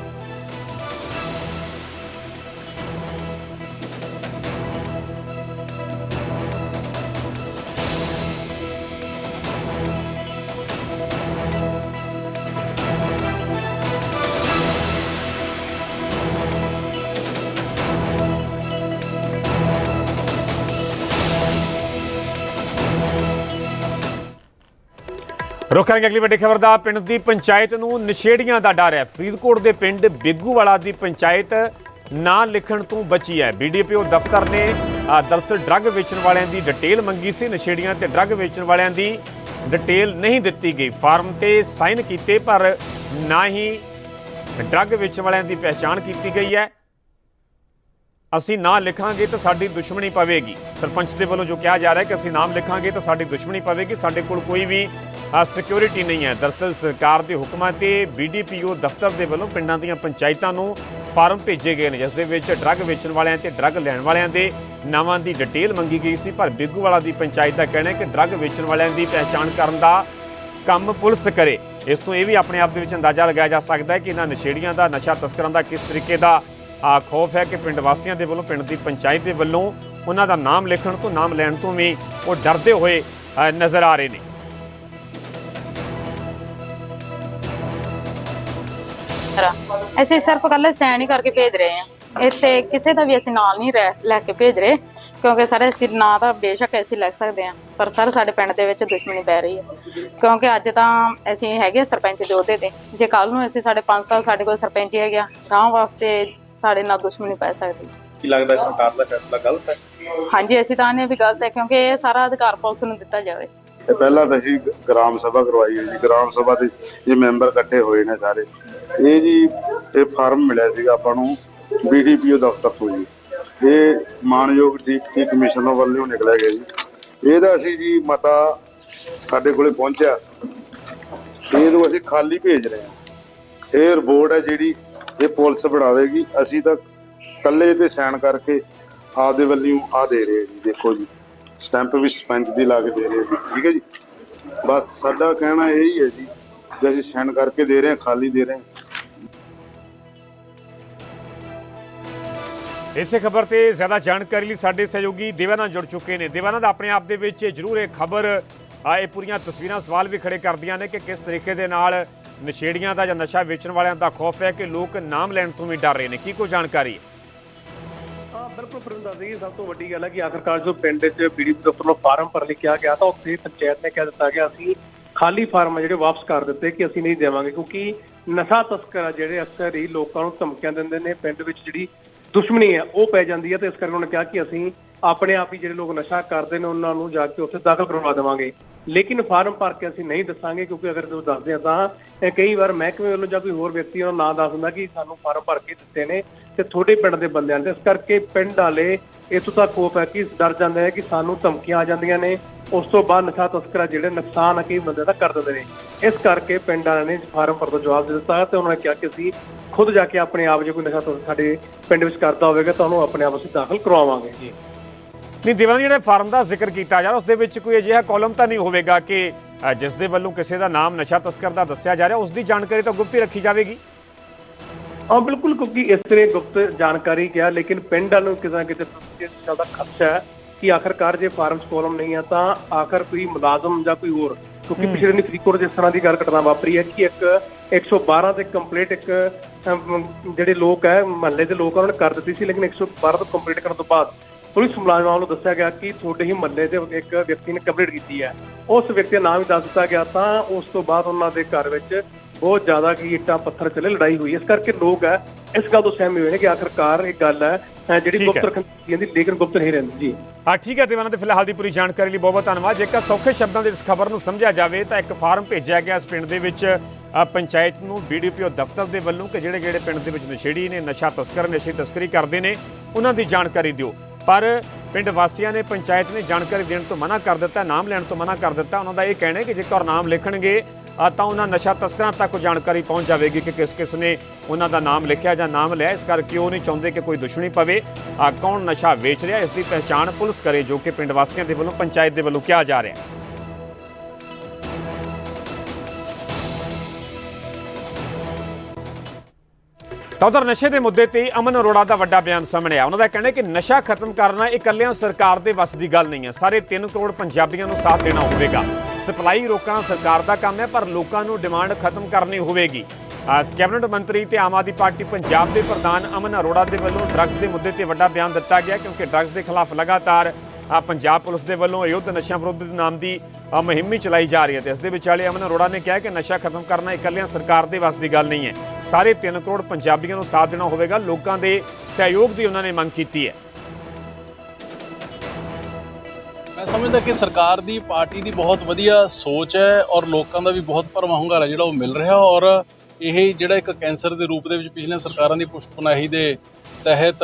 ਕਰਾਂਗੇ ਅਗਲੀ ਵੱਡੀ ਖਬਰ ਦਾ। ਪਿੰਡ ਦੀ ਪੰਚਾਇਤ ਨੂੰ ਨਸ਼ੇੜੀਆਂ ਦਾ ਡਰ ਹੈ। ਫਰੀਦਕੋਟ ਦੇ ਪਿੰਡ ਬੇਗੂਵਾਲਾ ਦੀ ਪੰਚਾਇਤ ਨਾਂ ਲਿਖਣ ਤੋਂ ਬਚੀ ਹੈ। ਬੀਡੀਪੀਓ ਦਫ਼ਤਰ ਨੇ ਅ, ਦਰਅਸਲ ਡਰੱਗ ਵੇਚਣ ਵਾਲਿਆਂ ਦੀ ਡਿਟੇਲ ਮੰਗੀ ਸੀ। ਨਸ਼ੇੜੀਆਂ ਤੇ ਡਰੱਗ ਵੇਚਣ ਵਾਲਿਆਂ ਦੀ ਡਿਟੇਲ ਨਹੀਂ ਦਿੱਤੀ ਗਈ। ਫਾਰਮ ਤੇ ਸਾਈਨ ਕੀਤੇ ਪਰ ਨਾ ਹੀ ਡਰੱਗ ਵੇਚਣ ਵਾਲਿਆਂ ਦੀ ਪਹਿਚਾਣ ਕੀਤੀ ਗਈ ਹੈ। ਅਸੀਂ ਨਾਂ ਲਿਖਾਂਗੇ ਤਾਂ ਸਾਡੀ ਦੁਸ਼ਮਣੀ ਪਵੇਗੀ। ਸਰਪੰਚ ਦੇ ਵੱਲੋਂ ਜੋ ਕਿਹਾ ਜਾ ਰਿਹਾ ਹੈ ਕਿ ਅਸੀਂ ਨਾਮ ਲਿਖਾਂਗੇ ਤਾਂ ਸਾਡੀ ਦੁਸ਼ਮਣੀ ਪਵੇਗੀ। ਸਾਡੇ ਕੋਲ ਕੋਈ ਵੀ ਸਿਕਿਉਰਿਟੀ ਨਹੀਂ ਹੈ। ਦਰਅਸਲ ਸਰਕਾਰ ਦੇ ਹੁਕਮਾਂ ਤੇ ਬੀਡੀਪੀਓ ਦਫ਼ਤਰ ਦੇ ਵੱਲੋਂ ਪਿੰਡਾਂ ਦੀਆਂ ਪੰਚਾਇਤਾਂ ਨੂੰ ਫਾਰਮ ਭੇਜੇ ਗਏ ਨੇ, ਜਿਸ ਦੇ ਵਿੱਚ ਡਰੱਗ ਵੇਚਣ ਵਾਲਿਆਂ ਤੇ ਡਰੱਗ ਲੈਣ ਵਾਲਿਆਂ ਦੇ ਨਾਵਾਂ ਦੀ ਡਿਟੇਲ ਮੰਗੀ ਗਈ ਸੀ। ਪਰ ਬਿੱਗੂਵਾਲਾ ਦੀ ਪੰਚਾਇਤ ਦਾ ਕਹਿਣਾ ਹੈ ਕਿ ਡਰੱਗ ਵੇਚਣ ਵਾਲਿਆਂ ਦੀ ਪਹਿਚਾਣ ਕਰਨ ਦਾ ਕੰਮ ਪੁਲਿਸ ਕਰੇ। ਇਸ ਤੋਂ ਇਹ ਵੀ ਆਪਣੇ ਆਪ ਦੇ ਵਿੱਚ ਅੰਦਾਜ਼ਾ ਲਗਾਇਆ ਜਾ ਸਕਦਾ ਹੈ ਕਿ ਇਹਨਾਂ ਨਸ਼ੇੜੀਆਂ ਦਾ, ਨਸ਼ਾ ਤਸਕਰਾਂ ਦਾ ਕਿਸ ਤਰੀਕੇ ਦਾ ਆ ਖੌਫ ਹੈ ਕਿ ਪਿੰਡ ਵਾਸੀਆਂ ਦੇ ਵੱਲੋਂ, ਪਿੰਡ ਦੀ ਪੰਚਾਇਤ ਦੇ ਵੱਲੋਂ ਉਹਨਾਂ ਦਾ ਨਾਮ ਲਿਖਣ ਤੋਂ, ਨਾਮ ਲੈਣ ਤੋਂ ਵੀ ਉਹ ਡਰਦੇ ਹੋਏ ਨਜ਼ਰ ਆ ਰਹੇ ਨੇ। ਤਰ੍ਹਾਂ। ਅਸੀਂ ਸਿਰਫ ਕੱਲੇ ਸੈਨ ਹੀ ਕਰਕੇ ਭੇਜ ਰਹੇ ਹਾਂ। ਇੱਥੇ ਕਿਸੇ ਦਾ ਵੀ ਅਸੀਂ ਨਾਲ ਨਹੀਂ ਰਹਿ- ਲੈ ਕੇ ਭੇਜ ਰਹੇ ਕਿਉਂਕਿ ਸਰ ਅਸੀਂ ਨਾਂ ਤਾਂ ਬੇਸ਼ੱਕ ਅਸੀਂ ਲਿਖ ਸਕਦੇ ਹਾਂ ਪਰ ਸਰ ਸਾਡੇ ਪਿੰਡ ਦੇ ਵਿੱਚ ਦੁਸ਼ਮਣੀ ਪੈ ਰਹੀ ਹੈ। ਕਿਉਂਕਿ ਅੱਜ ਤਾਂ ਅਸੀਂ ਹੈਗੇ ਸਰਪੰਚ ਦੇ ਅਹੁਦੇ ਤੇ। ਜੇ ਕੱਲ ਨੂੰ ਅਸੀਂ ਸਾਡੇ 5 ਸਾਲ ਸਾਡੇ ਕੋਲ ਸਰਪੰਚ ਹੀ ਹੈਗਾ ਰਾਹ ਵਾਸਤੇ ਸਾਡੇ ਨਾਲ ਦੁਸ਼ਮਣੀ ਪੈ ਸਕਦੀ ਕੀ ਲੱਗਦਾ ਸਰਕਾਰ ਦਾ ਫੈਸਲਾ ਗਲਤ ਹੈ? ਹਾਂਜੀ ਅਸੀਂ ਤਾਂ ਨੇ ਵੀ ਗਲਤ ਹੈ ਕਿਉਂਕਿ ਇਹ ਸਾਰਾ ਅਧਿਕਾਰ ਪੁਲਿਸ ਨੂੰ ਦਿੱਤਾ ਜਾਵੇ। ਤੇ ਪਹਿਲਾਂ ਤਾਂ ਅਸੀਂ ਗ੍ਰਾਮ ਸਭਾ ਕਰਵਾਈ ਹੈ ਜੀ। ਗ੍ਰਾਮ ਸਭਾ ਦੇ ਇਹ ਮੈਂਬਰ ਇਕੱਠੇ ਹੋਏ ਨੇ ਸਾਰੇ ਇਹ ਜੀ, ਇਹ ਫਾਰਮ ਮਿਲਿਆ ਸੀਗਾ ਆਪਾਂ ਨੂੰ ਬੀਡੀਪੀਓ ਦਫ਼ਤਰ ਤੋਂ ਜੀ। ਇਹ ਮਾਨਯੋਗ ਡਿਪਟੀ ਕਮਿਸ਼ਨਰ ਵੱਲੋਂ ਨਿਕਲਿਆ ਗਿਆ ਜੀ। ਇਹਦਾ ਅਸੀਂ ਜੀ ਮਤਾ ਸਾਡੇ ਕੋਲੇ ਪਹੁੰਚਿਆ। ਇਹਨੂੰ ਅਸੀਂ ਖਾਲੀ ਭੇਜ ਰਹੇ ਹਾਂ। ਇਹ ਰਿਪੋਰਟ ਹੈ ਜਿਹੜੀ ਇਹ ਪੁਲਿਸ ਬਣਾਵੇਗੀ। ਅਸੀਂ ਤਾਂ ਕੱਲੇ ਤੇ ਸਾਈਨ ਕਰਕੇ ਆਪਦੇ ਵੱਲੋਂ ਆ ਦੇ ਰਹੇ ਜੀ। ਦੇਖੋ ਜੀ, ਸਟੈਂਪ ਵੀ ਸਰਪੰਚ ਦੀ ਲਾ ਕੇ ਦੇ ਰਹੇ ਜੀ। ਠੀਕ ਹੈ ਜੀ? ਬਸ ਸਾਡਾ ਕਹਿਣਾ ਇਹ ਹੀ ਹੈ ਜੀ, ਜੇ ਅਸੀਂ ਸਾਈਨ ਕਰਕੇ ਦੇ ਰਹੇ ਹਾਂ, ਖਾਲੀ ਦੇ ਰਹੇ ਹਾਂ ਇਸੇ ਖਬਰ ਤੇ ਜ਼ਿਆਦਾ ਜਾਣਕਾਰੀ ਲਈ ਸਾਡੇ ਸਹਿਯੋਗੀ ਦੇਵਾਨਾ ਜੁੜ ਚੁੱਕੇ ਨੇ। ਦੇਵਾਨਾ ਆਪਣੇ ਆਪ ਦੇ ਵਿੱਚ ਜ਼ਰੂਰ ਇਹ ਖਬਰ ਇਹ ਪੂਰੀਆਂ ਤਸਵੀਰਾਂ, ਸਵਾਲ ਵੀ ਖੜੇ ਕਰਦੀਆਂ ਨੇ ਕਿ ਕਿਸ ਤਰੀਕੇ ਦੇ ਨਾਲ ਨਸ਼ੇੜੀਆਂ ਦਾ ਜਾਂ ਨਸ਼ਾ ਵੇਚਣ ਵਾਲਿਆਂ ਦਾ ਖੌਫ ਹੈ ਕਿ ਲੋਕ ਨਾਮ ਲੈਣ ਤੋਂ ਵੀ ਡਰ ਰਹੇ ਨੇ। ਕੀ ਕੋਈ ਜਾਣਕਾਰੀ? ਹੈ, ਬਿਲਕੁਲ ਫਰਿੰਦਾ ਜੀ, ਸਭ ਤੋਂ ਵੱਡੀ ਗੱਲ ਹੈ ਕਿ ਆਖਰਕਾਰ ਜੋ ਪਿੰਡ 'ਚ ਬੀਡੀ ਦਫ਼ਤਰ ਨੂੰ ਫਾਰਮ ਭਰਨ ਲਈ ਕਿਹਾ ਗਿਆ ਤਾਂ ਉੱਥੇ ਪੰਚਾਇਤ ਨੇ ਕਹਿ ਦਿੱਤਾ ਗਿਆ ਅਸੀਂ ਖਾਲੀ ਫਾਰਮ ਜਿਹੜੇ ਵਾਪਸ ਕਰ ਦਿੱਤੇ ਕਿ ਅਸੀਂ ਨਹੀਂ ਦੇਵਾਂਗੇ ਕਿਉਂਕਿ ਨਸ਼ਾ ਤਸਕਰ ਜਿਹੜੇ ਅਕਸਰ ਹੀ ਲੋਕਾਂ ਨੂੰ ਧਮਕੀਆਂ ਦਿੰਦੇ ਨੇ, ਪਿੰਡ ਵਿੱਚ ਜਿਹੜੀ ਦੁਸ਼ਮਣੀ ਹੈ, ਉਹ ਪੈ ਜਾਂਦੀ ਹੈ ਤੇ ਇਸ ਕਰਕੇ ਉਹਨਾਂ ਨੇ ਕਿਹਾ ਕਿ ਅਸੀਂ ਆਪਣੇ ਆਪ ਹੀ ਜਿਹੜੇ ਲੋਕ ਨਸ਼ਾ ਕਰਦੇ ਨੇ, ਉਹਨਾਂ ਨੂੰ ਜਾ ਕੇ ਉੱਥੇ ਦਾਖਲ ਕਰਵਾ ਦੇਵਾਂਗੇ। ਲੇਕਿਨ ਫਾਰਮ ਭਰ ਕੇ ਅਸੀਂ ਨਹੀਂ ਦੱਸਾਂਗੇ, ਕਿਉਂਕਿ ਅਗਰ ਜੋ ਦੱਸਦੇ ਆ ਤਾਂ ਕਈ ਵਾਰ ਮਹਿਕਮੇ ਵੱਲੋਂ ਜਾਂ ਕੋਈ ਹੋਰ ਵਿਅਕਤੀ ਉਹਨਾਂ ਨਾਂ ਦੱਸ ਦਿੰਦਾ ਕਿ ਸਾਨੂੰ ਫਾਰਮ ਭਰ ਕੇ ਦਿੱਤੇ ਨੇ ਤੇ ਤੁਹਾਡੇ ਪਿੰਡ ਦੇ ਬੰਦਿਆਂ ਨੇ ਇਸ ਕਰਕੇ ਪਿੰਡ ਵਾਲੇ ਇਥੋਂ ਤੱਕ ਕੋਪ ਹੈ ਕਿ ਡਰ ਜਾਂਦੇ ਹੈ ਕਿ ਸਾਨੂੰ ਧਮਕੀਆਂ ਆ ਜਾਂਦੀਆਂ ਨੇ। ਉਸ ਤੋਂ ਬਾਅਦ ਨਸ਼ਾ ਤਸਕਰ ਜਿਹੜੇ ਨੁਕਸਾਨ ਆ ਕਈ ਬੰਦੇ ਦਾ ਕਰ ਦਿੰਦੇ ਨੇ। ਇਸ ਕਰਕੇ ਪਿੰਡ ਵਾਲਿਆਂ ਨੇ ਫਾਰਮ ਭਰ ਦਾ ਜਵਾਬ ਦੇ ਦਿੱਤਾ ਤੇ ਉਹਨਾਂ ਨੇ ਕਿਹਾ ਕਿ ਅਸੀਂ ਖੁਦ ਜਾ ਕੇ ਆਪਣੇ ਆਪ ਜੇ ਕੋਈ ਨਸ਼ਾ ਤਸਕਰ ਸਾਡੇ ਪਿੰਡ ਵਿੱਚ ਕਰਦਾ ਹੋਵੇਗਾ ਤਾਂ ਉਹਨੂੰ ਆਪਣੇ ਆਪ ਅਸੀਂ ਦਾਖਲ ਕਰਵਾਵਾਂਗੇ। ਜੀ। ਨਹੀਂ ਦੇਵਾਨਾ ਜਿਹੜੇ ਫਾਰਮ ਦਾ ਜ਼ਿਕਰ ਕੀਤਾ ਜਾ ਰਿਹਾ ਉਸ ਦੇ ਵਿੱਚ ਕੋਈ ਅਜਿਹਾ ਕਾਲਮ ਤਾਂ ਨਹੀਂ ਹੋਵੇਗਾ ਕਿ ਜਿਸ ਦੇ ਵੱਲੋਂ ਕਿਸੇ ਦਾ ਨਾਮ ਨਸ਼ਾ ਤਸਕਰ ਦਾ ਦੱਸਿਆ ਜਾ ਰਿਹਾ ਉਸ ਦੀ ਜਾਣਕਾਰੀ ਤਾਂ ਗੁਪਤ ਹੀ ਰੱਖੀ ਜਾਵੇਗੀ। ਹਾਂ ਬਿਲਕੁਲ ਕਿਉਂਕਿ ਇਸ ਤਰ੍ਹਾਂ ਗੁਪਤ ਜਾਣਕਾਰੀ ਕਿਹਾ ਲੇਕਿਨ ਪਿੰਡ ਵਾਲੋਂ ਕਿਸੇ ਨਾ ਇਸ ਗੱਲ ਦਾ ਖਦਸ਼ਾ ਹੈ। ਕਿ ਆਖਰਕਾਰ ਜੇ ਫਾਰਮ 'ਚ ਕਾਲਮ ਨਹੀਂ ਆ ਤਾਂ ਆਖਰ ਕੋਈ ਮੁਲਾਜ਼ਮ ਜਾਂ ਕੋਈ ਹੋਰ ਕਿਉਂਕਿ ਪਿਛਲੇ ਦਿਨ ਫਰੀਦਕੋਟ ਇਸ ਤਰ੍ਹਾਂ ਦੀ ਗੱਲ ਘਟਨਾ ਵਾਪਰੀ ਹੈ ਕਿ ਇੱਕ 112 ਤੇ ਕੰਪਲੀਟ ਇੱਕ ਜਿਹੜੇ ਲੋਕ ਹੈ ਮਹੱਲੇ ਦੇ ਲੋਕ ਉਹਨਾਂ ਨੇ ਕਰ ਦਿੱਤੀ ਸੀ ਲੇਕਿਨ 112 ਤੋਂ ਕੰਪਲੀਟ ਕਰਨ ਤੋਂ ਬਾਅਦ ਪੁਲਿਸ ਮੁਲਾਜ਼ਮਾਂ ਵੱਲੋਂ ਦੱਸਿਆ ਗਿਆ ਕਿ ਤੁਹਾਡੇ ਹੀ ਮਹੱਲੇ ਦੇ ਇੱਕ ਵਿਅਕਤੀ ਨੇ ਕੰਪਲੀਟ ਕੀਤੀ ਹੈ। ਉਸ ਵਿਅਕਤੀ ਦਾ ਨਾਮ ਵੀ ਦੱਸ ਦਿੱਤਾ ਗਿਆ ਤਾਂ ਉਸ ਤੋਂ ਬਾਅਦ ਉਹਨਾਂ ਦੇ ਘਰ ਵਿੱਚ ਬਹੁਤ ਜ਼ਿਆਦਾ ਕੀ ਇੱਟਾਂ ਪੱਥਰ ਚੱਲੇ ਲੜਾਈ ਹੋਈ। ਇਸ ਕਰਕੇ ਲੋਕ ਹੈ ਇਸ ਗੱਲ ਤੋਂ ਸਹਿਮੇ ਹੋਏ ਨੇ ਕਿ ਆਖਰਕਾਰ ਇਹ ਗੱਲ ਹੈ ਜਿਹੜੀ ਗੁਪਤ ਦੀ ਜਾਂਦੀ ਲੇਕਿਨ ਗੁਪਤ ਨਹੀਂ ਰਹਿੰਦੀ ਜੀ। ਹਾਂ ਠੀਕ ਹੈ ਦੇਵਾਨਾ ਤੇ ਫਿਲਹਾਲ ਦੀ ਪੂਰੀ ਜਾਣਕਾਰੀ ਲਈ ਬਹੁਤ ਬਹੁਤ ਧੰਨਵਾਦ। ਜੇਕਰ ਸੌਖੇ ਸ਼ਬਦਾਂ ਦੇ ਇਸ ਖਬਰ ਨੂੰ ਸਮਝਿਆ ਜਾਵੇ ਤਾਂ ਇੱਕ ਫਾਰਮ ਭੇਜਿਆ ਗਿਆ ਇਸ ਪਿੰਡ ਦੇ ਵਿੱਚ ਪੰਚਾਇਤ ਨੂੰ ਬੀਡੀਪੀਓ ਦਫ਼ਤਰ ਦੇ ਵੱਲੋਂ ਕਿ ਜਿਹੜੇ ਜਿਹੜੇ ਪਿੰਡ ਦੇ ਵਿੱਚ ਨਸ਼ੇੜੀ ਨੇ ਨਸ਼ਾ ਤਸਕਰ ਨਸ਼ੇ ਤਸਕਰੀ ਕਰਦੇ ਨੇ ਉਹਨਾਂ ਦੀ ਜਾਣਕਾਰੀ ਦਿਓ। ਪਰ ਪਿੰਡ ਵਾਸੀਆਂ ਨੇ ਪੰਚਾਇਤ ਨੇ ਜਾਣਕਾਰੀ ਦੇਣ ਤੋਂ ਮਨਾ ਕਰ ਦਿੱਤਾ ਨਾਮ ਲੈਣ ਤੋਂ ਮਨਾ ਕਰ ਦਿੱਤਾ। ਉਹਨਾਂ ਦਾ ਇਹ ਕਹਿਣਾ ਹੈ ਕਿ ਜੇਕਰ ਨਾਮ ਲਿਖਣਗੇ ਤਾਂ ਉਹਨਾਂ ਨਸ਼ਾ ਤਸਕਰਾਂ ਤੱਕ ਜਾਣਕਾਰੀ ਪਹੁੰਚ ਜਾਵੇਗੀ ਕਿ ਕਿਸ ਕਿਸ ਨੇ ਉਹਨਾਂ ਦਾ ਨਾਮ ਲਿਖਿਆ ਜਾਂ ਨਾਮ ਲਿਆ। ਇਸ ਕਰਕੇ ਉਹ ਨਹੀਂ ਚਾਹੁੰਦੇ ਕਿ ਕੋਈ ਦੁਸ਼ਮਣੀ ਪਵੇ। ਅ, ਕੌਣ ਨਸ਼ਾ ਵੇਚ ਰਿਹਾ ਇਸ ਦੀ ਪਹਿਚਾਣ ਪੁਲਿਸ ਕਰੇ ਜੋ ਕਿ ਪਿੰਡ ਵਾਸੀਆਂ ਦੇ ਵੱਲੋਂ ਪੰਚਾਇਤ ਦੇ ਵੱਲੋਂ ਕਿਹਾ ਜਾ ਰਿਹਾ ਹੈ। ਤਾਂ ਉਧਰ ਨਸ਼ੇ ਦੇ ਮੁੱਦੇ ਤੇ ਅਮਨ ਅਰੋੜਾ ਦਾ ਵੱਡਾ ਬਿਆਨ ਸਾਹਮਣੇ ਆਇਆ। ਉਹਨਾਂ ਦਾ ਕਹਿਣਾ ਹੈ ਕਿ ਨਸ਼ਾ ਖਤਮ ਕਰਨਾ ਇਕੱਲਿਆਂ ਸਰਕਾਰ ਦੇ ਵੱਸ ਦੀ ਗੱਲ ਨਹੀਂ ਹੈ। ਸਾਰੇ 3 ਕਰੋੜ ਪੰਜਾਬੀਆਂ ਨੂੰ ਸਾਥ ਦੇਣਾ ਹੋਵੇਗਾ। ਸਪਲਾਈ ਰੋਕਣਾ ਸਰਕਾਰ ਦਾ ਕੰਮ ਹੈ, ਪਰ ਲੋਕਾਂ ਨੂੰ ਡਿਮਾਂਡ ਖਤਮ ਕਰਨੀ ਹੋਵੇਗੀ। ਕੈਬਨਿਟ ਮੰਤਰੀ ਤੇ ਆਮ ਆਦਮੀ ਪਾਰਟੀ ਪੰਜਾਬ ਦੇ ਪ੍ਰਧਾਨ ਅਮਨ ਅਰੋੜਾ ਦੇ ਵੱਲੋਂ ਡਰੱਗਸ ਦੇ ਮੁੱਦੇ ਤੇ ਵੱਡਾ ਬਿਆਨ ਦਿੱਤਾ ਗਿਆ ਕਿਉਂਕਿ ਡਰੱਗਸ ਦੇ ਖਿਲਾਫ ਲਗਾਤਾਰ ਪੰਜਾਬ ਪੁਲਿਸ ਦੇ ਵੱਲੋਂ ਯੁੱਧ ਨਸ਼ਿਆਂ ਵਿਰੁੱਧ ਦੇ ਨਾਮ ਦੀ ਮੁਹਿੰਮ ਵੀ ਚਲਾਈ ਜਾ ਰਹੀ ਹੈ ਤੇ ਇਸ ਦੇ ਵਿਚਾਲੇ ਅਮਨ ਅਰੋੜਾ ਨੇ ਕਿਹਾ ਕਿ ਨਸ਼ਾ ਖਤਮ ਕਰਨਾ ਇਕੱਲਿਆਂ ਸਰਕਾਰ ਦੇ ਵੱਸ ਦੀ ਗੱਲ ਨਹੀਂ ਹੈ। ਸਾਰੇ 3 ਕਰੋੜ ਪੰਜਾਬੀਆਂ ਨੂੰ ਸਾਥ ਦੇਣਾ ਹੋਵੇਗਾ, ਲੋਕਾਂ ਦੇ ਸਹਿਯੋਗ ਦੀ ਉਹਨਾਂ ਨੇ ਮੰਗ ਕੀਤੀ ਹੈ। ਮੈਂ ਸਮਝਦਾ ਕਿ ਸਰਕਾਰ ਦੀ, ਪਾਰਟੀ ਦੀ ਬਹੁਤ ਵਧੀਆ ਸੋਚ ਹੈ ਔਰ ਲੋਕਾਂ ਦਾ ਵੀ ਬਹੁਤ ਭਰਵਾਂ ਹੁੰਗਾਰਾ ਜਿਹੜਾ ਉਹ ਮਿਲ ਰਿਹਾ ਔਰ ਇਹ ਜਿਹੜਾ ਇੱਕ ਕੈਂਸਰ ਦੇ ਰੂਪ ਦੇ ਵਿੱਚ ਪਿਛਲੀਆਂ ਸਰਕਾਰਾਂ ਦੀ ਪੁਸ਼ਤਪਨਾਹੀ ਦੇ ਤਹਿਤ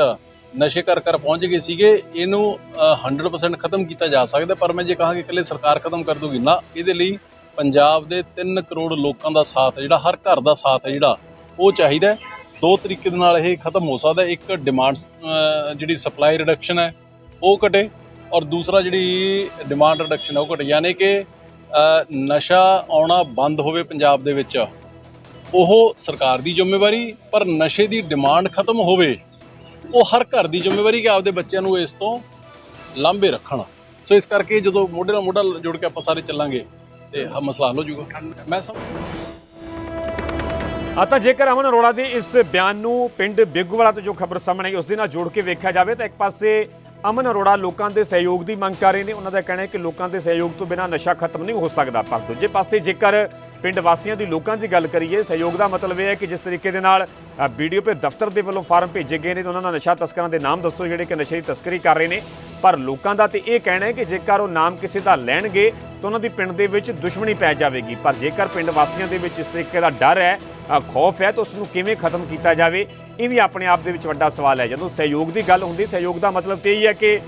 ਨਸ਼ੇ ਕਰ ਕਰ ਪਹੁੰਚ ਗਏ ਸੀਗੇ ਇਹਨੂੰ ਅ, 100% ਖਤਮ ਕੀਤਾ ਜਾ ਸਕਦਾ ਪਰ ਮੈਂ ਜੇ ਕਹਾਂ ਕਿ ਇਕੱਲੇ ਸਰਕਾਰ ਖਤਮ ਕਰ ਦੂਗੀ ਨਾ ਇਹਦੇ ਲਈ ਪੰਜਾਬ ਦੇ 3 ਕਰੋੜ ਲੋਕਾਂ ਦਾ ਸਾਥ ਜਿਹੜਾ ਹਰ ਘਰ ਦਾ ਸਾਥ ਹੈ ਜਿਹੜਾ ਉਹ ਚਾਹੀਦਾ ਦੋ ਤਰੀਕੇ ਦੇ ਨਾਲ ਇਹ ਖਤਮ ਹੋ ਸਕਦਾ ਇੱਕ ਡਿਮਾਂਡ ਜਿਹੜੀ ਸਪਲਾਈ ਰਿਡਕਸ਼ਨ ਹੈ ਉਹ ਘਟੇ ਔਰ ਦੂਸਰਾ ਜਿਹੜੀ ਡਿਮਾਂਡ ਰਿਡਕਸ਼ਨ ਹੈ ਉਹ ਘਟੇ। ਯਾਨੀ ਕਿ ਨਸ਼ਾ ਆਉਣਾ ਬੰਦ ਹੋਵੇ ਪੰਜਾਬ ਦੇ ਵਿੱਚ ਉਹ ਸਰਕਾਰ ਦੀ ਜ਼ਿੰਮੇਵਾਰੀ ਪਰ ਨਸ਼ੇ ਦੀ ਡਿਮਾਂਡ ਖਤਮ ਹੋਵੇ ਉਹ ਹਰ ਘਰ ਦੀ ਜ਼ਿੰਮੇਵਾਰੀ ਕਿ ਆਪਦੇ ਬੱਚਿਆਂ ਨੂੰ ਇਸ ਤੋਂ ਲਾਂਭੇ ਰੱਖਣ। ਸੋ ਇਸ ਕਰਕੇ ਜਦੋਂ ਮੋਢੇ ਨਾਲ ਮੋਢਾ ਜੋੜ ਕੇ ਆਪਾਂ ਸਾਰੇ ਚੱਲਾਂਗੇ, ਤੇ ਮਸਲਾ ਹੱਲ ਹੋ ਜਾਊਗਾ। ਮੈਂ ਸਮ ਆ ਤਾਂ ਜੇਕਰ ਅਮਨ ਅਰੋੜਾ ਦੇ ਇਸ ਬਿਆਨ ਨੂੰ ਪਿੰਡ ਬੇਗੂਵਾਲਾ ਤੋਂ ਜੋ ਖਬਰ ਸਾਹਮਣੇ ਆਈ, ਉਸ ਦੇ ਨਾਲ ਜੋੜ ਕੇ ਵੇਖਿਆ ਜਾਵੇ, ਤਾਂ ਇੱਕ ਪਾਸੇ ਅਮਨ ਅਰੋੜਾ ਲੋਕਾਂ ਦੇ ਸਹਿਯੋਗ ਦੀ ਮੰਗ ਕਰ ਰਹੇ ਨੇ। ਉਹਨਾਂ ਦਾ ਕਹਿਣਾ ਹੈ ਕਿ ਲੋਕਾਂ ਦੇ ਸਹਿਯੋਗ ਤੋਂ ਬਿਨਾਂ ਨਸ਼ਾ ਖਤਮ ਨਹੀਂ ਹੋ ਸਕਦਾ, ਪਰ ਦੂਜੇ ਪਾਸੇ ਜੇਕਰ ਪਿੰਡ ਵਾਸੀਆਂ ਦੀ ਲੋਕਾਂ ਦੀ ਗੱਲ ਕਰੀਏ, ਸਹਿਯੋਗ ਦਾ ਮਤਲਬ ਇਹ ਹੈ ਕਿ ਜਿਸ ਤਰੀਕੇ ਦੇ ਨਾਲ ਵੀਡੀਓ ਦਫ਼ਤਰ ਦੇ ਵੱਲੋਂ ਫਾਰਮ ਭੇਜੇ ਗਏ ਨੇ ਤੇ ਉਹਨਾਂ ਦਾ ਨਸ਼ਾ ਤਸਕਰਾਂ ਦੇ ਨਾਮ ਦੱਸੋ, ਜਿਹੜੇ ਕਿ ਨਸ਼ੇ ਦੀ ਤਸਕਰੀ ਕਰ ਰਹੇ ਨੇ। ਪਰ ਲੋਕਾਂ ਦਾ ਤੇ ਇਹ ਕਹਿਣਾ ਹੈ ਕਿ ਜੇਕਰ ਉਹ ਨਾਮ ਕਿਸੇ ਦਾ ਲੈਣਗੇ, ਤਾਂ ਉਹਨਾਂ ਦੀ ਪਿੰਡ ਦੇ ਵਿੱਚ ਦੁਸ਼ਮਣੀ ਪੈ ਜਾਵੇਗੀ। ਪਰ ਜੇਕਰ ਪਿੰਡ ਵਾਸੀਆਂ ਦੇ ਵਿੱਚ ਇਸ ਤਰੀਕੇ ਦਾ ਡਰ ਹੈ ਖੌਫ ਹੈ, ਤਾਂ ਉਸ ਨੂੰ ਕਿਵੇਂ ਖਤਮ ਕੀਤਾ ਜਾਵੇ, ਇਹ ਵੀ ਆਪਣੇ ਆਪ ਦੇ ਵਿੱਚ ਵੱਡਾ ਸਵਾਲ ਹੈ। ਜਦੋਂ ਸਹਿਯੋਗ ਦੀ ਗੱਲ ਹੁੰਦੀ, ਸਹਿਯੋਗ ਦਾ ਮਤਲਬ ਤੇ ਇਹ ਹੈ ਕਿ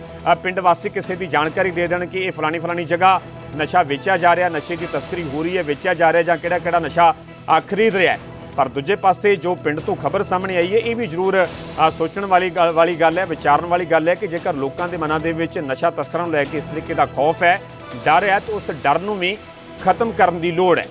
ਪਿੰਡ ਵਾਸੀ ਕਿਸੇ ਦੀ ਜਾਣਕਾਰੀ ਦੇ ਦੇਣ ਕਿ ਇਹ ਫਲਾਣੀ ਫਲਾਣੀ ਜਗ੍ਹਾ ਨਸ਼ਾ ਵੇਚਿਆ ਜਾ ਰਿਹਾ ਨਸ਼ੇ ਦੀ ਤਸਕਰੀ ਹੋ ਰਹੀ ਹੈ ਵੇਚਿਆ ਜਾ ਰਿਹਾ ਜਾਂ ਕਿਹੜਾ ਕਿਹੜਾ ਨਸ਼ਾ ਅ, ਖਰੀਦ ਰਿਹਾ ਹੈ। ਪਰ ਦੂਜੇ ਪਾਸੇ ਜੋ ਪਿੰਡ ਤੋਂ ਖਬਰ ਸਾਹਮਣੇ ਆਈ ਹੈ ਇਹ ਵੀ ਜ਼ਰੂਰ ਸੋਚਣ ਵਾਲੀ ਗੱਲ ਵਾਲੀ ਗੱਲ ਹੈ ਵਿਚਾਰਨ ਵਾਲੀ ਗੱਲ ਹੈ ਕਿ ਜੇਕਰ ਲੋਕਾਂ ਦੇ ਮਨਾਂ ਦੇ ਵਿੱਚ ਨਸ਼ਾ ਤਸਕਰਾਂ ਨੂੰ ਲੈ ਕੇ ਇਸ ਤਰੀਕੇ ਦਾ ਖੌਫ ਹੈ ਡਰ ਹੈ ਤਾਂ ਉਸ ਡਰ ਨੂੰ ਵੀ ਖਤਮ ਕਰਨ ਦੀ ਲੋੜ ਹੈ।